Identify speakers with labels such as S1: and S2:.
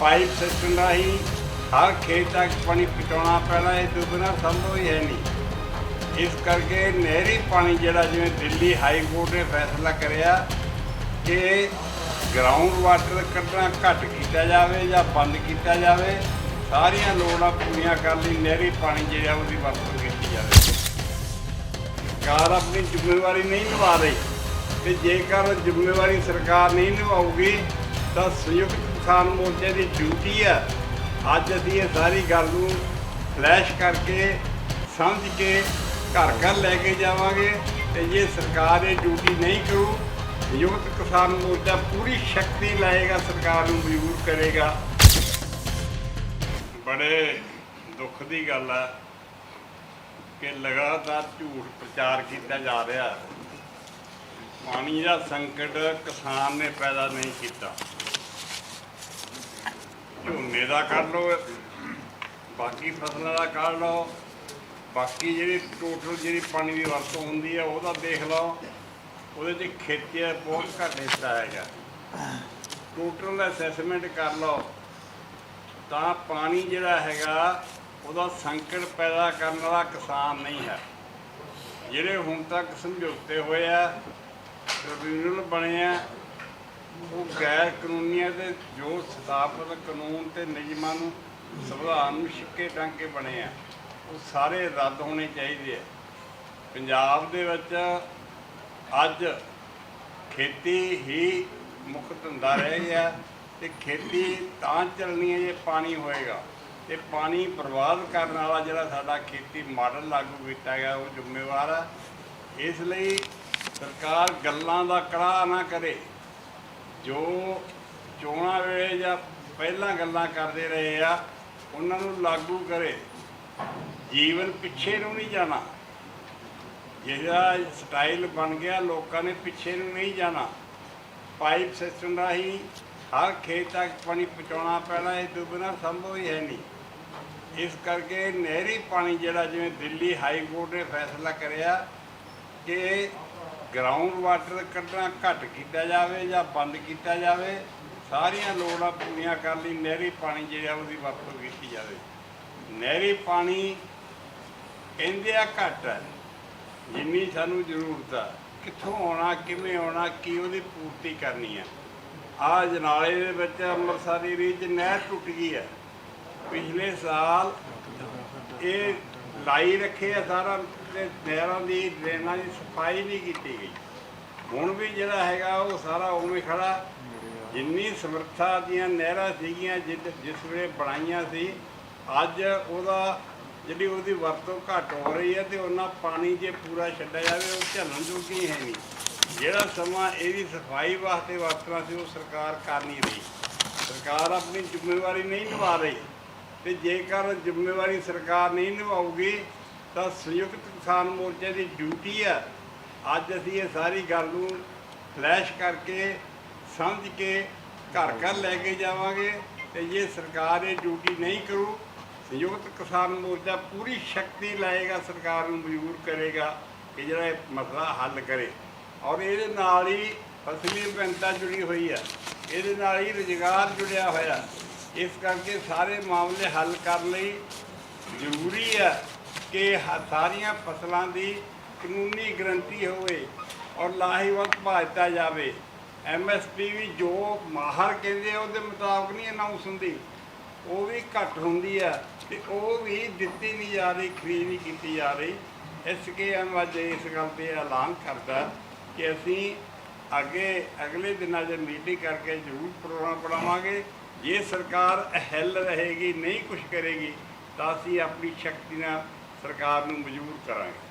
S1: Pipe system ਰਾਹੀਂ ਹਰ ਖੇਤ ਤੱਕ ਪਾਣੀ ਪਹੁੰਚਾਉਣਾ ਪੈਣਾ ਇਹ ਤੋਂ ਬਿਨਾਂ ਸੰਭਵ ਹੀ ਹੈ ਨਹੀਂ। ਇਸ ਕਰਕੇ ਨਹਿਰੀ ਪਾਣੀ ਜਿਹੜਾ ਜਿਵੇਂ ਦਿੱਲੀ ਹਾਈ ਕੋਰਟ ਨੇ ਫੈਸਲਾ ਕਰਿਆ ਕਿ ਗਰਾਊਂਡ ਵਾਟਰ ਕੱਢਣਾ ਘੱਟ ਕੀਤਾ ਜਾਵੇ ਜਾਂ ਬੰਦ ਕੀਤਾ ਜਾਵੇ, ਸਾਰੀਆਂ ਲੋੜਾਂ ਪੂਰੀਆਂ ਕਰਨ ਲਈ ਨਹਿਰੀ ਪਾਣੀ ਜਿਹੜਾ ਉਹਦੀ ਵਰਤੋਂ ਕੀਤੀ ਜਾਵੇ। ਸਰਕਾਰ ਆਪਣੀ ਜ਼ਿੰਮੇਵਾਰੀ ਨਹੀਂ ਨਿਭਾ ਰਹੀ ਤੇ ਜੇਕਰ ਜ਼ਿੰਮੇਵਾਰੀ ਸਰਕਾਰ ਨਹੀਂ ਨਿਭਾਊਗੀ ਤਾਂ ਸੰਯੁਕਤ ਕਿਸਾਨ ਮੋਰਚੇ ਦੀ ਡਿਊਟੀ ਹੈ। ਅੱਜ ਅਸੀਂ ਇਹ ਸਾਰੀ ਗੱਲ ਨੂੰ ਫਲੈਸ਼ ਕਰਕੇ ਸਮਝ ਕੇ ਘਰ ਘਰ ਲੈ ਕੇ ਜਾਵਾਂਗੇ ਤੇ ਜੇ ਸਰਕਾਰ ਇਹ ਡਿਊਟੀ ਨਹੀਂ ਕਰੂ, ਸੰਯੁਕਤ ਕਿਸਾਨ ਮੋਰਚਾ ਪੂਰੀ ਸ਼ਕਤੀ ਲਾਏਗਾ, ਸਰਕਾਰ ਨੂੰ ਮਜਬੂਰ ਕਰੇਗਾ। ਬੜੇ ਦੁੱਖ ਦੀ ਗੱਲ ਹੈ ਕਿ ਲਗਾਤਾਰ ਝੂਠ ਪ੍ਰਚਾਰ ਕੀਤਾ ਜਾ ਰਿਹਾ ਹੈ। ਪਾਣੀ ਦਾ ਸੰਕਟ ਕਿਸਾਨ ਨੇ ਪੈਦਾ ਨਹੀਂ ਕੀਤਾ। ਝੋਨੇ ਦਾ ਕਰ ਲਓ, ਬਾਕੀ ਫਸਲਾਂ ਦਾ ਕਰ ਲਓ, ਬਾਕੀ ਜਿਹੜੀ ਟੋਟਲ ਜਿਹੜੀ ਪਾਣੀ ਦੀ ਵਰਤੋਂ ਹੁੰਦੀ ਹੈ ਉਹਦਾ ਦੇਖ ਲਓ, ਉਹਦੇ 'ਚ ਖੇਤੀ ਦਾ ਬਹੁਤ ਘੱਟ ਹਿੱਸਾ ਹੈਗਾ। ਟੋਟਲ ਅਸੈਸਮੈਂਟ ਕਰ ਲਓ, ਤਾਂ ਪਾਣੀ ਜਿਹੜਾ ਹੈਗਾ, ਉਹਦਾ ਸੰਕਟ ਪੈਦਾ ਕਰਨ ਵਾਲਾ ਕਿਸਾਨ ਨਹੀਂ ਹੈ। ਜਿਹੜੇ ਹੁਣ ਤੱਕ ਸਮਝੌਤੇ ਹੋਏ ਆ ਟ੍ਰਿਬਿਊਨਲ ਬਣੇ ਆ। ਉਹ ਗੈਰ ਕਾਨੂੰਨੀਆਂ ਤੇ ਜੋ ਸਥਾਪਤ ਕਾਨੂੰਨ ਤੇ ਨਿਯਮਾਂ ਨੂੰ ਸੰਵਿਧਾਨ ਨੂੰ ਛਿੱਕੇ ਟਾਂਕੇ ਬਣੇ ਆ, ਉਹ ਸਾਰੇ ਰੱਦ ਹੋਣੇ ਚਾਹੀਦੇ ਆ। ਪੰਜਾਬ ਦੇ ਵਿੱਚ ਅੱਜ ਖੇਤੀ ਹੀ ਮੁੱਖ ਧੰਦਾ ਰਹਿ ਗਿਆ ਤੇ ਖੇਤੀ ਤਾਂ ਚੱਲਣੀ ਹੈ ਜੇ ਪਾਣੀ ਹੋਏਗਾ। ਤੇ ਪਾਣੀ ਬਰਬਾਦ ਕਰਨ ਵਾਲਾ ਜਿਹੜਾ ਸਾਡਾ ਖੇਤੀ ਮਾਡਲ ਲਾਗੂ ਕੀਤਾ ਗਿਆ, ਉਹ ਜ਼ਿੰਮੇਵਾਰ ਹੈ ਇਸ ਲਈ ਸਰਕਾਰ ਗੱਲਾਂ ਦਾ ਕੜਾ ਨਾ ਕਰੇ। ਜੋ ਚੋਣਾਂ ਵੇਲੇ ਜਾਂ ਪਹਿਲਾਂ ਗੱਲਾਂ ਕਰਦੇ ਰਹੇ ਆ, ਉਹਨਾਂ ਨੂੰ ਲਾਗੂ ਕਰੇ। ਜੀਵਨ ਪਿੱਛੇ ਨੂੰ ਨਹੀਂ ਜਾਣਾ। ਜਿਹੜਾ ਸਟਾਈਲ ਬਣ ਗਿਆ, ਲੋਕਾਂ ਨੇ ਪਿੱਛੇ ਨੂੰ ਨਹੀਂ ਜਾਣਾ। ਪਾਈਪ ਸਿਸਟਮ ਰਾਹੀਂ ਹਰ ਖੇਤ ਤੱਕ ਪਾਣੀ ਪਹੁੰਚਾਉਣਾ ਪੈਣਾ, ਇਹ ਤੋਂ ਬਿਨਾਂ ਸੰਭਵ ਹੀ ਹੈ ਨਹੀਂ। ਇਸ ਕਰਕੇ ਨਹਿਰੀ ਪਾਣੀ ਜਿਹੜਾ, ਜਿਵੇਂ ਦਿੱਲੀ ਹਾਈ ਕੋਰਟ ਨੇ ਫੈਸਲਾ ਕਰਿਆ ਕਿ ਗਰਾਊਂਡ ਵਾਟਰ ਕੱਢਣਾ, ਘੱਟ ਕੀਤਾ ਜਾਵੇ ਜਾਂ ਬੰਦ ਕੀਤਾ ਜਾਵੇ, ਸਾਰੀਆਂ ਲੋੜਾਂ ਪੂਰੀਆਂ ਕਰਨ ਲਈ ਨਹਿਰੀ ਪਾਣੀ ਜਿਹੜਾ ਉਹਦੀ ਵਰਤੋਂ ਕੀਤੀ ਜਾਵੇ। ਨਹਿਰੀ ਪਾਣੀ ਕਹਿੰਦੇ ਆ ਘੱਟ ਹੈ ਜਿੰਨੀ ਸਾਨੂੰ ਜ਼ਰੂਰਤ ਆ, ਕਿੱਥੋਂ ਆਉਣਾ, ਕਿਵੇਂ ਆਉਣਾ, ਕੀ ਉਹਦੀ ਪੂਰਤੀ ਕਰਨੀ ਆ। ਆ ਜਨਾਲੇ ਦੇ ਵਿੱਚ ਅੰਮ੍ਰਿਤਸਰੀ ਰੀਜ ਨਹਿਰ ਟੁੱਟ ਗਈ ਹੈ ਪਿਛਲੇ ਸਾਲ ਇਹ ਲਾਈ ਰੱਖੇ ਆ ਸਾਰਾ ਤੇ ਨਹਿਰਾਂ ਦੀ, ਡਰੇਨਾਂ ਦੀ ਸਫ਼ਾਈ ਨਹੀਂ ਕੀਤੀ ਗਈ। ਹੁਣ ਵੀ ਜਿਹੜਾ ਹੈਗਾ ਉਹ ਸਾਰਾ ਉਵੇਂ ਖੜਾ। ਜਿੰਨੀ ਸਮਰੱਥਾ ਦੀਆਂ ਨਹਿਰਾਂ ਸੀਗੀਆਂ ਜਿ- ਜਿਸ ਵੇਲੇ ਬਣਾਈਆਂ ਸੀ, ਅੱਜ ਉਹਦਾ ਜਿਹੜੀ ਉਹਦੀ ਵਰਤੋਂ ਘੱਟ ਹੋ ਰਹੀ ਹੈ ਤੇ ਉਹਨਾਂ ਪਾਣੀ ਜੇ ਪੂਰਾ ਛੱਡਿਆ ਜਾਵੇ, ਉਹ ਝੱਲਣ ਜੋਗੀ ਹੈ ਨਹੀਂ। ਜਿਹੜਾ ਸਮਾਂ ਇਹਦੀ ਸਫ਼ਾਈ ਵਾਸਤੇ ਵਰਤਣਾ ਸੀ, ਉਹ ਸਰਕਾਰ ਕਰ ਨਹੀਂ ਰਹੀ। ਸਰਕਾਰ ਆਪਣੀ ਜ਼ਿੰਮੇਵਾਰੀ ਨਹੀਂ ਨਿਭਾ ਰਹੀ। ਤੇ ਜੇਕਰ ਜ਼ਿੰਮੇਵਾਰੀ ਸਰਕਾਰ ਨਹੀਂ ਨਿਭਾਊਗੀ, ਤਾਂ ਸੰਯੁਕਤ ਕਿਸਾਨ ਮੋਰਚੇ ਦੀ ਡਿਊਟੀ ਹੈ। ਅੱਜ ਅਸੀਂ ਇਹ ਸਾਰੀ ਗੱਲ ਨੂੰ ਫਲੈਸ਼ ਕਰਕੇ, ਸਮਝ ਕੇ ਘਰ ਘਰ ਲੈ ਕੇ ਜਾਵਾਂਗੇ ਤੇ ਜੇ ਸਰਕਾਰ ਇਹ ਡਿਊਟੀ ਨਹੀਂ ਕਰੂ, ਸੰਯੁਕਤ ਕਿਸਾਨ ਮੋਰਚਾ ਪੂਰੀ ਸ਼ਕਤੀ ਲਾਏਗਾ, ਸਰਕਾਰ ਨੂੰ ਮਜਬੂਰ ਕਰੇਗਾ ਕਿ ਜਿਹੜਾ ਇਹ ਮਸਲਾ ਹੱਲ ਕਰੇ। ਔਰ ਇਹਦੇ ਨਾਲ ਹੀ ਫਸਲੀ ਵਿਭਿੰਨਤਾ ਜੁੜੀ ਹੋਈ ਹੈ। ਇਹਦੇ ਨਾਲ ਹੀ ਰੁਜ਼ਗਾਰ ਜੁੜਿਆ ਹੋਇਆ। ਇਸ ਕਰਕੇ ਸਾਰੇ ਮਾਮਲੇ ਹੱਲ ਕਰਨ ਲਈ ਜ਼ਰੂਰੀ ਹੈ ਕਿ ਹ- ਸਾਰੀਆਂ ਫਸਲਾਂ ਦੀ ਕਾਨੂੰਨੀ ਗਰੰਟੀ ਹੋਵੇ ਔਰ ਲਾਹੇਵੰਦ ਭਾਅ ਦਿੱਤਾ ਜਾਵੇ ਐਮਐਸਪੀ ਵੀ ਜੋ ਮਾਹਰ ਕਹਿੰਦੇ ਆ, ਉਹਦੇ ਮੁਤਾਬਕ ਨਹੀਂ ਅਨਾਉਂਸ ਹੁੰਦੀ। ਉਹ ਵੀ ਘੱਟ ਹੁੰਦੀ ਆ ਤੇ ਉਹ ਵੀ ਦਿੱਤੀ ਨਹੀਂ ਜਾ ਰਹੀ, ਖਰੀਦ ਨਹੀਂ ਕੀਤੀ ਜਾ ਰਹੀ। ਇਸ ਕੇ ਅੱਜ ਇਸ ਗੱਲ ਤੇ ਐਲਾਨ ਕਰਦਾ ਕਿ ਅਸੀਂ ਅੱਗੇ, ਅਗਲੇ ਦਿਨਾਂ 'ਚ ਮੀਟਿੰਗ ਕਰਕੇ ਜ਼ਰੂਰ ਪ੍ਰੋਗਰਾਮ ਬਣਾਵਾਂਗੇ। ਜੇ ਸਰਕਾਰ ਅਹਿਲ ਰਹੇਗੀ, ਨਹੀਂ ਕੁਝ ਕਰੇਗੀ, ਤਾਂ ਅਸੀਂ ਆਪਣੀ ਸ਼ਕਤੀ ਨਾਲ ਸਰਕਾਰ ਨੂੰ ਮਜਬੂਰ ਕਰਾਂਗੇ।